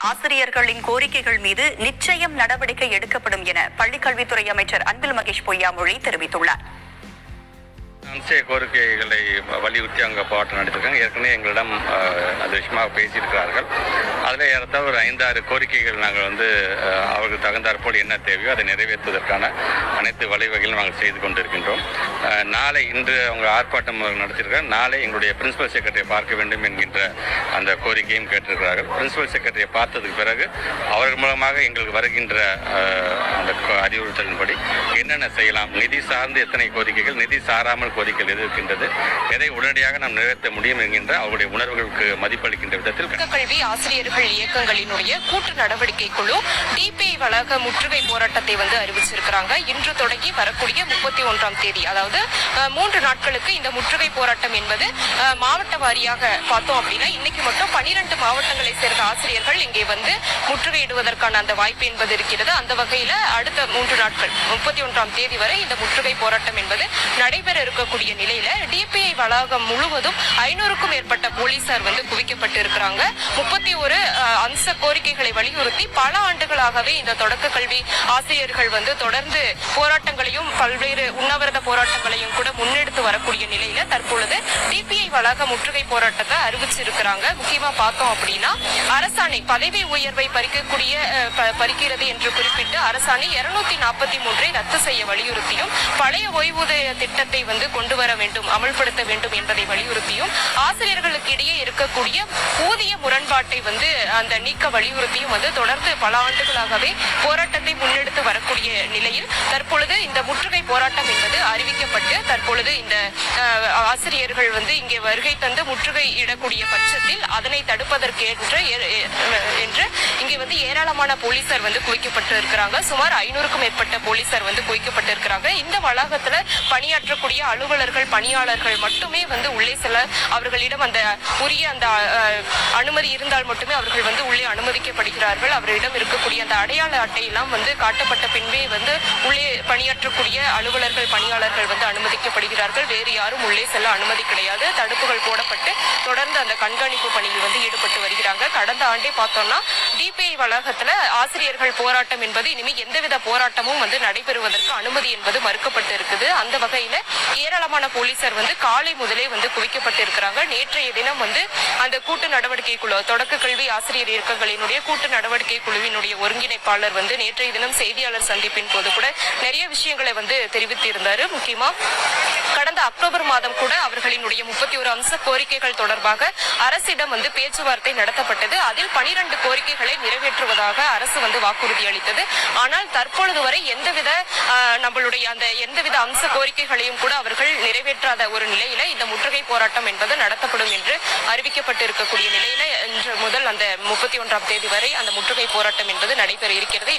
ஆசிரியர்களின் கோரிக்கைகள் மீது நிச்சயம் நடவடிக்கை எடுக்கப்படும் என பள்ளிக்கல்வித்துறை அமைச்சர் அன்பில் மகேஷ் பொய்யாமொழி தெரிவித்துள்ளார். அம்சய கோரிக்கைகளை வலியுறுத்தி அங்கே போராட்டம் நடத்திருக்காங்க. ஏற்கனவே எங்களிடம் அஹ், அது விஷயமாக பேசியிருக்கிறார்கள். அதில் ஏறத்தாழ ஒரு ஐந்தாறு கோரிக்கைகள் நாங்கள் வந்து அவர்கள் தகுந்தாற்போல் என்ன தேவையோ அதை நிறைவேற்றுவதற்கான அனைத்து வழிவகைகளும் நாங்கள் செய்து கொண்டிருக்கின்றோம். நாளை இன்று அவங்க ஆர்ப்பாட்டம் நடத்தியிருக்கிறார். நாளை எங்களுடைய பிரின்சிபல் செக்ரட்டரியை பார்க்க வேண்டும் என்கின்ற அந்த கோரிக்கையும் கேட்டிருக்கிறார்கள். பிரின்சிபல் செக்ரட்டரியை பார்த்ததுக்கு பிறகு அவர்கள் மூலமாக எங்களுக்கு வருகின்ற அந்த அறிவுறுத்தலின்படி என்னென்ன செய்யலாம் நிதி சார்ந்து எத்தனை கோரிக்கைகள் நிதி சாராமல் கோரிக்கைகள் எது இருக்கின்றது எதை உடனடியாக நாம் நிறைவேற்ற முடியும் என்கின்ற அவருடைய உணர்வுகளுக்கு மதிப்பளிக்கின்ற விதத்தில் கல்வி ஆசிரியர்கள் இயக்கங்களினுடைய கூட்டு நடவடிக்கை குழு டிபிஐ வளாக முற்றுகை போராட்டத்தை வந்து அறிவிச்சிருக்கிறாங்க. இன்று தொடங்கி வரக்கூடிய முப்பத்தி ஒன்றாம் தேதி அதாவது மூன்று நாட்களுக்கு இந்த முற்றுகை போராட்டம் என்பது மாவட்ட வாரியாக பார்த்தோம் அப்படின்னா இன்னைக்கு மட்டும் பனிரெண்டு மாவட்டங்களை சேர்ந்த ஆசிரியர்கள் இங்கே வந்து முற்றுகையிடுவதற்கான அந்த வாய்ப்பு என்பது இருக்கிறது. அந்த வகையில அடுத்த மூன்று நாட்கள் முப்பத்தி ஒன்றாம் தேதி வரை இந்த முற்றுகை போராட்டம் என்பது நடைபெற இருக்கக்கூடிய நிலையில டிபிஐ வளாகம் முழுவதும் ஐநூறுக்கும் மேற்பட்ட போலீசார் வந்து குவிக்கப்பட்டு இருக்கிறாங்க முப்பத்தி ஒரு அம்ச கோரிக்கைகளை வலியுறுத்தி பல ஆண்டுகளாகவே இந்த தொடக்க கல்வி ஆசிரியர்கள் வந்து தொடர்ந்து போராட்டங்களையும் பல்வேறு உண்ணாவிரத போராட்டங்களையும் கூட முன்னெடுத்து வரக்கூடிய நிலையில தற்பொழுது டிபிஐ வளாக முற்றுகை போராட்டத்தை அறிவிச்சிருக்கிறாங்க. முக்கியமா பார்த்தோம் அப்படின்னா அரசாணை பதவி உயர்வை பறிக்கக்கூடிய ப- பறிக்கிறது என்று குறிப்பிட்டு அரசாணை இருநூத்தி நாற்பத்தி மூன்றை ரத்து செய்ய வலியுறுத்தியும் பழைய ஓய்வூதிய திட்டத்தை வந்து கொண்டு வர வேண்டும் அமல்படுத்த வேண்டும் என்பதை வலியுறுத்தியும் ஆசிரியர்களுக்கு இடையே இருக்கக்கூடிய ஊதிய முரண்பாட்டை வந்து அந்த நீக்க வலியுறுத்தியும் வந்து தொடர்ந்து பல ஆண்டுகளாகவே போராட்டத்தை முன்னெடுத்து வரக்கூடிய நிலையில் தற்பொழுது இந்த முற்றுகை போராட்டம் என்பது அறிவிக்கப்பட்டு தற்பொழுது இந்த ஆசிரியர்கள் வந்து இங்கே வருகை தந்து முற்றுகை இடக்கூடிய பட்சத்தில் அதனை தடுப்பதற்கு என்று என்று இங்கே வந்து ஏராளமான போலீசார் வந்து குவிக்கப்பட்டு இருக்கிறாங்க சுமார் ஐநூறுக்கும் மேற்பட்ட போலீசார் வந்து குவிக்கப்பட்டு இருக்கிறாங்க இந்த வளாகத்துல பணியாற்றக்கூடிய அலுவலர்கள் பணியாளர்கள் மட்டுமே வந்து உள்ளே செல்ல அவர்களிடம் அந்த உரிய அந்த அனுமதி இருந்தால் மட்டுமே அவர்கள் வந்து உள்ளே அனுமதிக்கப்படுகிறார்கள். அவரிடம் இருக்கக்கூடிய அந்த அடையாள அட்டையெல்லாம் வந்து காட்டப்பட்ட பின்பே வந்து உள்ளே பணியாற்றக்கூடிய அலுவலர்கள் பணியாளர்கள் வந்து அனுமதிக்கப்படுகிறார்கள். வேறு யாரும் உள்ளே செல்ல அனுமதி கிடையாது. தடுப்புகள் போடப்பட்டு தொடர்ந்து அந்த கண்காணிப்பு பணியில் வந்து ஈடுபட்டு வருகிறாங்க. கடந்த ஆண்டே பார்த்தோம்னா டிபிஐ வளாகத்துல ஆசிரியர்கள் போராட்டம் என்பது இனிமே எந்தவித போராட்டமும் வந்து நடைபெறுவதற்கு அனுமதி என்பது மறுக்கப்பட்டு இருக்குது. அந்த வகையில ஏராளமான போலீசார் வந்து காலை முதலே வந்து குவிக்கப்பட்டு இருக்கிறாங்க. நேற்றைய தினம் வந்து அந்த கூட்டு நடவடிக்கை குழு தொடக்க கல்வி ஆசிரியர் இயக்கங்களினுடைய கூட்டு நடவடிக்கை குழுவினுடைய ஒருங்கிணைப்பாளர் வந்து நேற்றைய தினம் செய்தியாளர் சந்திப்பின் போது கூட நிறைய விஷயங்களை வந்து தெரிவித்திருந்தாரு. முக்கியமா கடந்த அக்டோபர் மாதம் கூட அவர்களினுடைய முப்பத்தி ஒரு அம்ச கோரிக்கைகள் தொடர்பாக அரசிடம் வந்து பேச்சுவார்த்தை நடத்தப்பட்டது. அதில் பனிரெண்டு கோரிக்கைகளை நிறைவேற்றுவதாக அரசு வந்து வாக்குறுதி அளித்தது. ஆனால் தற்பொழுது வரை எந்தவித நம்மளுடைய அந்த எந்தவித அம்ச கோரிக்கைகளையும் கூட அவர்கள் நிறைவேற்றாத ஒரு நிலையில இந்த முற்றுகை போராட்டம் என்பது நடத்தப்படும் என்று அறிவிக்கப்பட்டு இருக்கக்கூடிய நிலையில இன்று முதல் அந்த முப்பத்தி ஒன்றாம் தேதி வரை அந்த முற்றுகை போராட்டம் என்பது நடைபெற இருக்கிறது.